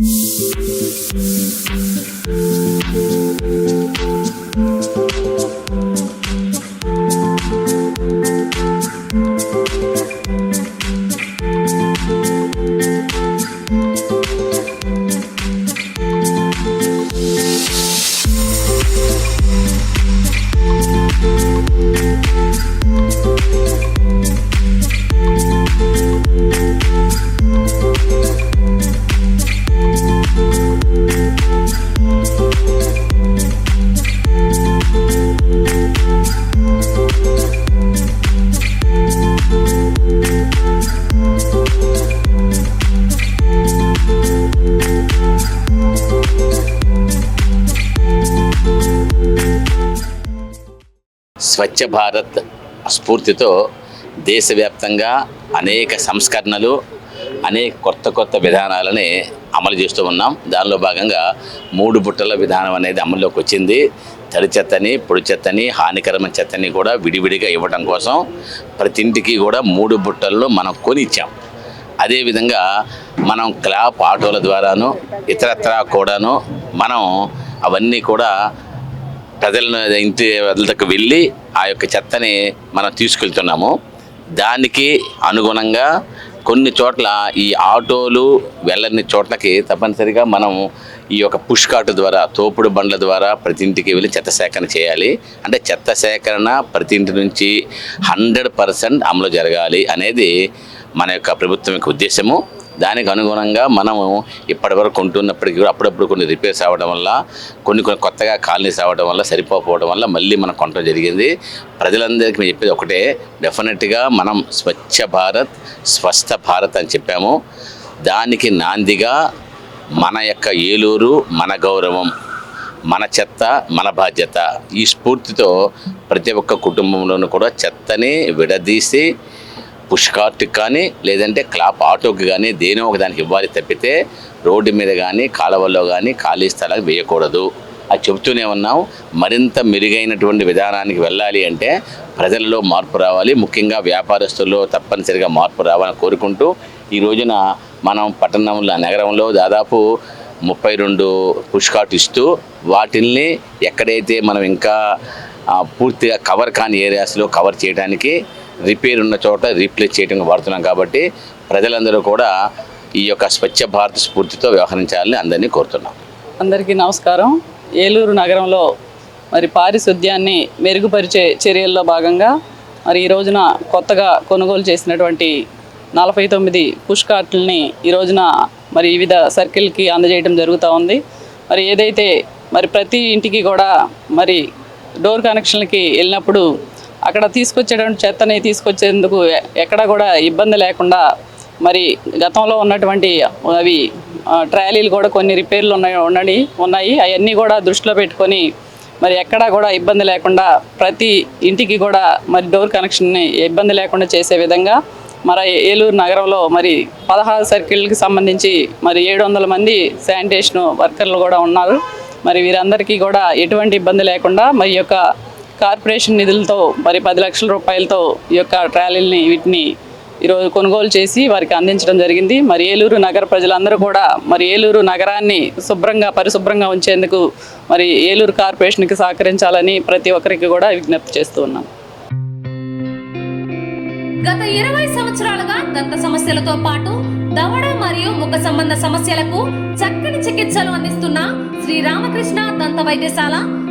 Thank you. Swachh Bharat స్ఫూర్తితో దేశవ్యాప్తంగా అనేక సంస్కరణలు అనేక కొత్త కొత్త విధానాలని అమలు చేస్తూ ఉన్నాం. దానిలో భాగంగా మూడు బుట్టల విధానం అనేది అమల్లోకి వచ్చింది. తడి చెత్తని పొడి చెత్తని హానికరమైన చెత్తని కూడా విడివిడిగా ఇవ్వడం కోసం ప్రతి ఇంటికి కూడా మూడు బుట్టల్లో మనం కొని ఇచ్చాం అదేవిధంగా మనం క్లాప్ ఆటోల ద్వారాను ఇతరత్రా కూడాను మనం అవన్నీ కూడా ప్రజలను ఇంటి వద్దకు వెళ్ళి ఆ యొక్క చెత్తని మనం తీసుకెళ్తున్నాము. దానికి అనుగుణంగా కొన్ని చోట్ల ఈ ఆటోలు వెళ్ళని చోట్లకి తప్పనిసరిగా మనం ఈ యొక్క పుష్ కార్టు ద్వారా తోపుడు బండ్ల ద్వారా ప్రతి ఇంటికి వెళ్ళి చెత్త సేకరణ చేయాలి. అంటే చెత్త సేకరణ ప్రతి ఇంటి నుంచి హండ్రెడ్ పర్సెంట్ అమలు జరగాలి అనేది మన యొక్క ప్రభుత్వం యొక్క ఉద్దేశము. దానికి అనుగుణంగా మనము ఇప్పటివరకు కొంటున్నప్పటికీ కూడా అప్పుడప్పుడు కొన్ని రిపేర్స్ అవ్వడం వల్ల కొన్ని కొన్ని కొత్తగా కాలనీస్ అవ్వడం వల్ల సరిపోకపోవడం వల్ల మళ్ళీ మనం కొనడం జరిగింది. ప్రజలందరికీ మేము చెప్పేది ఒకటే డెఫినెట్గా మనం స్వచ్ఛ భారత్ స్వస్థ భారత్ అని చెప్పాము. దానికి నాందిగా మన యొక్క ఏలూరు మన గౌరవం మన చెత్త మన బాధ్యత. ఈ స్ఫూర్తితో ప్రతి ఒక్క కుటుంబంలోనూ కూడా చెత్తని విడదీసి పుష్ కార్ట్కి కానీ లేదంటే క్లాప్ ఆటోకి కానీ దేనో ఒక దానికి ఇవ్వాలి తప్పితే రోడ్డు మీద కానీ కాలువల్లో కానీ ఖాళీ స్థలాలు వేయకూడదు. అది చెబుతూనే ఉన్నాం. మరింత మెరుగైనటువంటి విధానానికి వెళ్ళాలి అంటే ప్రజలలో మార్పు రావాలి. ముఖ్యంగా వ్యాపారస్తుల్లో తప్పనిసరిగా మార్పు రావాలని కోరుకుంటూ ఈ రోజున మనం పట్టణంలో నగరంలో దాదాపు ముప్పై రెండు పుష్కాట్ ఇస్తూ వాటిల్ని ఎక్కడైతే మనం ఇంకా పూర్తిగా కవర్ కాని ఏరియాస్లో కవర్ చేయడానికి రిపేర్ ఉన్న చోట రీప్లేస్ చేయడానికి వాడుతున్నాం కాబట్టి ప్రజలందరూ కూడా ఈ యొక్క స్వచ్ఛ భారత్ స్ఫూర్తితో వ్యవహరించాలని అందరినీ కోరుతున్నాం. అందరికీ నమస్కారం. ఏలూరు నగరంలో మరి పారిశుద్ధ్యాన్ని మెరుగుపరిచే చర్యల్లో భాగంగా మరి ఈ రోజున కొత్తగా కొనుగోలు చేసినటువంటి నలభై తొమ్మిది పుష్ కార్ట్లని ఈ రోజున మరి వివిధ సర్కిల్కి అందజేయడం జరుగుతూ ఉంది. మరి ఏదైతే మరి ప్రతి ఇంటికి కూడా మరి డోర్ కనెక్షన్లకి వెళ్ళినప్పుడు అక్కడ తీసుకొచ్చేటువంటి చెత్తని తీసుకొచ్చేందుకు ఎక్కడ కూడా ఇబ్బంది లేకుండా మరి గతంలో ఉన్నటువంటి అవి ట్రాలీలు కూడా కొన్ని రిపేర్లు ఉన్నాయి ఉండని ఉన్నాయి. అవన్నీ కూడా దృష్టిలో పెట్టుకొని మరి ఎక్కడా కూడా ఇబ్బంది లేకుండా ప్రతి ఇంటికి కూడా మరి డోర్ కనెక్షన్ని ఇబ్బంది లేకుండా చేసే విధంగా మరి ఏలూరు నగరంలో మరి పదహారు సర్కిల్కి సంబంధించి మరి ఏడు వందల మంది శానిటేషన్ వర్కర్లు కూడా ఉన్నారు. మరి వీరందరికీ కూడా ఎటువంటి ఇబ్బంది లేకుండా మరి యొక్క కార్పొరేషన్ నిధులతో మరి పది లక్షల రూపాయలతో ఈ యొక్క ట్రాలీలని వీటిని ఈరోజు కొనుగోలు చేసి వారికి అందించడం జరిగింది. మరి ఏలూరు నగర ప్రజలందరూ కూడా మరి ఏలూరు నగరాన్ని శుభ్రంగా పరిశుభ్రంగా ఉంచేందుకు మరి ఏలూరు కార్పొరేషన్కి సహకరించాలని ప్రతి ఒక్కరికి కూడా విజ్ఞప్తి చేస్తూ ఉన్నాం. గత ఇరవై సంవత్సరాలుగా దంత సమస్యలతో పాటు దవడ మరియు ముఖ సంబంధ సమస్యలకు చక్కని చికిత్సలు అందిస్తున్న శ్రీ రామకృష్ణ దంత వైద్యశాల